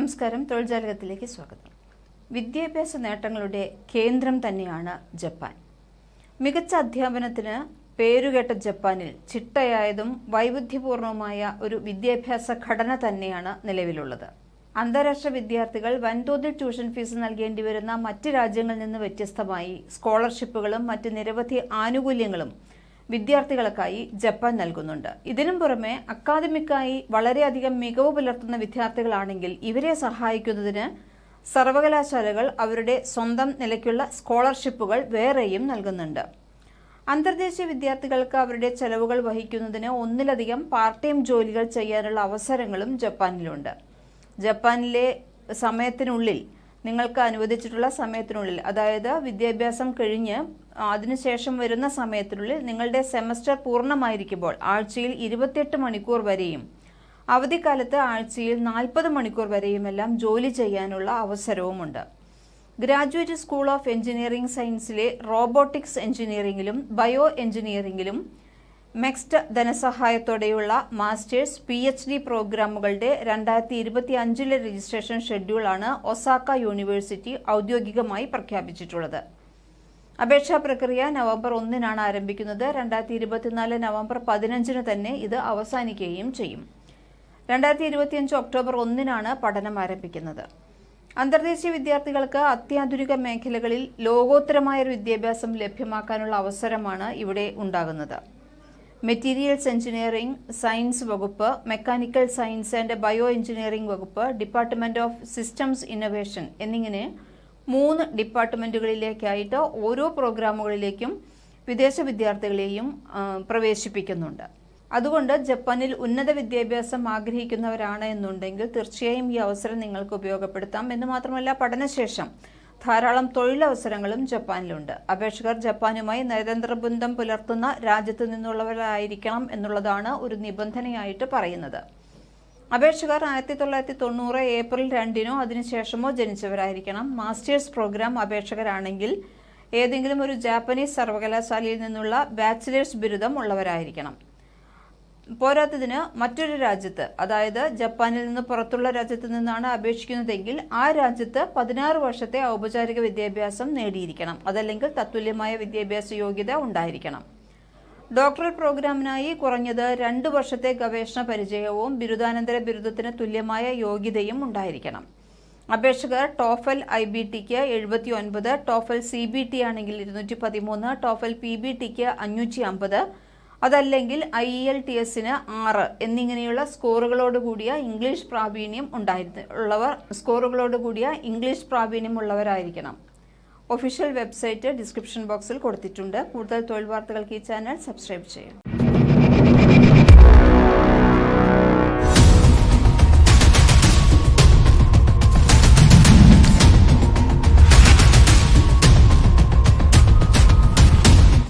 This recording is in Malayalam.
നമസ്കാരം. തൊഴിൽജാലകത്തിലേക്ക് സ്വാഗതം. വിദ്യാഭ്യാസ നേട്ടങ്ങളുടെ കേന്ദ്രം തന്നെയാണ് ജപ്പാൻ. മികച്ച അധ്യാപനത്തിന് പേരുകേട്ട ജപ്പാനിൽ ചിട്ടയായതും വൈവിധ്യപൂർണവുമായ ഒരു വിദ്യാഭ്യാസ ഘടന തന്നെയാണ് നിലവിലുള്ളത്. അന്താരാഷ്ട്ര വിദ്യാർത്ഥികൾ വൻതോതിൽ ട്യൂഷൻ ഫീസ് നൽകേണ്ടി വരുന്ന മറ്റ് രാജ്യങ്ങളിൽ നിന്ന് വ്യത്യസ്തമായി സ്കോളർഷിപ്പുകളും മറ്റ് നിരവധി ആനുകൂല്യങ്ങളും വിദ്യാർത്ഥികൾക്കായി ജപ്പാൻ നൽകുന്നുണ്ട്. ഇതിനും പുറമെ അക്കാദമിക്കായി വളരെയധികം മികവ് പുലർത്തുന്ന വിദ്യാർത്ഥികളാണെങ്കിൽ ഇവരെ സഹായിക്കുന്നതിന് സർവകലാശാലകൾ അവരുടെ സ്വന്തം നിലയ്ക്കുള്ള സ്കോളർഷിപ്പുകൾ വേറെയും നൽകുന്നുണ്ട്. അന്തർദേശീയ വിദ്യാർത്ഥികൾക്ക് അവരുടെ ചെലവുകൾ വഹിക്കുന്നതിന് ഒന്നിലധികം പാർട്ട് ടൈം ജോലികൾ ചെയ്യാനുള്ള അവസരങ്ങളും ജപ്പാനിലുണ്ട്. ജപ്പാനിലെ സമയത്തിനുള്ളിൽ നിങ്ങൾക്ക് അനുവദിച്ചിട്ടുള്ള സമയത്തിനുള്ളിൽ അതായത് വിദ്യാഭ്യാസം കഴിഞ്ഞ് അതിനുശേഷം വരുന്ന സമയത്തിനുള്ളിൽ നിങ്ങളുടെ സെമസ്റ്റർ പൂർണമായിരിക്കുമ്പോൾ ആഴ്ചയിൽ ഇരുപത്തിയെട്ട് മണിക്കൂർ വരെയും അവധിക്കാലത്ത് ആഴ്ചയിൽ നാൽപ്പത് മണിക്കൂർ വരെയുമെല്ലാം ജോലി ചെയ്യാനുള്ള അവസരവുമുണ്ട്. ഗ്രാജുവേറ്റ് സ്കൂൾ ഓഫ് എഞ്ചിനീയറിംഗ് സയൻസിലെ റോബോട്ടിക്സ് എഞ്ചിനീയറിംഗിലും ബയോ എഞ്ചിനീയറിംഗിലും മെക്സ്റ്റ് ധനസഹായത്തോടെയുള്ള മാസ്റ്റേഴ്സ് പി എച്ച് ഡി പ്രോഗ്രാമുകളുടെ രണ്ടായിരത്തി ഇരുപത്തി അഞ്ചിലെ രജിസ്ട്രേഷൻ ഷെഡ്യൂളാണ് ഒസാക്ക യൂണിവേഴ്സിറ്റി ഔദ്യോഗികമായി പ്രഖ്യാപിച്ചിട്ടുള്ളത്. അപേക്ഷാ പ്രക്രിയ നവംബർ ഒന്നിനാണ് ആരംഭിക്കുന്നത്. രണ്ടായിരത്തി ഇരുപത്തിനാല് നവംബർ പതിനഞ്ചിന് തന്നെ ഇത് അവസാനിക്കുകയും ചെയ്യും. രണ്ടായിരത്തി ഇരുപത്തിയഞ്ച് ഒക്ടോബർ ഒന്നിനാണ് പഠനം ആരംഭിക്കുന്നത്. അന്തർദേശീയ വിദ്യാർത്ഥികൾക്ക് അത്യാധുനിക മേഖലകളിൽ ലോകോത്തരമായ ഒരു വിദ്യാഭ്യാസം ലഭ്യമാക്കാനുള്ള അവസരമാണ് ഇവിടെ ഉണ്ടാകുന്നത്. മെറ്റീരിയൽസ് എഞ്ചിനീയറിംഗ് സയൻസ് വകുപ്പ് mechanical science and bio engineering വകുപ്പ് ഡിപ്പാർട്ട്മെന്റ് ഓഫ് സിസ്റ്റംസ് ഇന്നൊവേഷൻ എന്നിങ്ങനെ മൂന്ന് ഡിപ്പാർട്ട്മെന്റുകളിലേക്കായിട്ട് ഓരോ പ്രോഗ്രാമുകളിലേക്കും വിദേശ വിദ്യാർത്ഥികളെയും പ്രവേശിപ്പിക്കുന്നുണ്ട്. അതുകൊണ്ട് ജപ്പാനിൽ ഉന്നത വിദ്യാഭ്യാസം ആഗ്രഹിക്കുന്നവരാണ് എന്നുണ്ടെങ്കിൽ തീർച്ചയായും ഈ അവസരം നിങ്ങൾക്ക് ഉപയോഗപ്പെടുത്താം. എന്ന് മാത്രമല്ല പഠനശേഷം ധാരാളം തൊഴിലവസരങ്ങളും ജപ്പാനിലുണ്ട്. അപേക്ഷകർ ജപ്പാനുമായി നയതന്ത്ര ബന്ധം പുലർത്തുന്ന രാജ്യത്തു നിന്നുള്ളവരായിരിക്കണം എന്നുള്ളതാണ് ഒരു നിബന്ധനയായിട്ട് പറയുന്നത്. അപേക്ഷകർ ആയിരത്തി തൊള്ളായിരത്തി തൊണ്ണൂറ് ഏപ്രിൽ രണ്ടിനോ അതിനുശേഷമോ ജനിച്ചവരായിരിക്കണം. മാസ്റ്റേഴ്സ് പ്രോഗ്രാം അപേക്ഷകരാണെങ്കിൽ ഏതെങ്കിലും ഒരു ജാപ്പനീസ് സർവകലാശാലയിൽ നിന്നുള്ള ബാച്ചിലേഴ്സ് ബിരുദം ഉള്ളവരായിരിക്കണം. പോരാത്തതിന് മറ്റൊരു രാജ്യത്ത് അതായത് ജപ്പാനിൽ നിന്ന് പുറത്തുള്ള രാജ്യത്ത് നിന്നാണ് അപേക്ഷിക്കുന്നതെങ്കിൽ ആ രാജ്യത്ത് പതിനാറ് വർഷത്തെ ഔപചാരിക വിദ്യാഭ്യാസം നേടിയിരിക്കണം. അതല്ലെങ്കിൽ തത്തുല്യമായ വിദ്യാഭ്യാസ യോഗ്യത ഉണ്ടായിരിക്കണം. ഡോക്ടറൽ പ്രോഗ്രാമിനായി കുറഞ്ഞത് രണ്ട് വർഷത്തെ ഗവേഷണ പരിചയവും ബിരുദാനന്തര ബിരുദത്തിന് തുല്യമായ യോഗ്യതയും ഉണ്ടായിരിക്കണം. അപേക്ഷകർ ടോഫൽ ഐ ബി ടിക്ക് എഴുപത്തി ഒൻപത് ടോഫൽ സി ബി ടി ആണെങ്കിൽ ഇരുന്നൂറ്റി പതിമൂന്ന് ടോഫൽ പി ബി ടിക്ക് അഞ്ഞൂറ്റി അമ്പത് അതല്ലെങ്കിൽ ഐ എൽ ടി എസിന് ആറ് എന്നിങ്ങനെയുള്ള സ്കോറുകളോട് കൂടിയ ഇംഗ്ലീഷ് പ്രാവീണ്യം ഉണ്ടായിരുന്നു ഉള്ളവർ സ്കോറുകളോട് കൂടിയ ഇംഗ്ലീഷ് പ്രാവീണ്യം ഉള്ളവരായിരിക്കണം. ഒഫീഷ്യൽ വെബ്സൈറ്റ് ഡിസ്ക്രിപ്ഷൻ ബോക്സിൽ കൊടുത്തിട്ടുണ്ട്. കൂടുതൽ തൊഴിൽ വാർത്തകൾക്ക് ഈ ചാനൽ സബ്സ്ക്രൈബ് ചെയ്യും.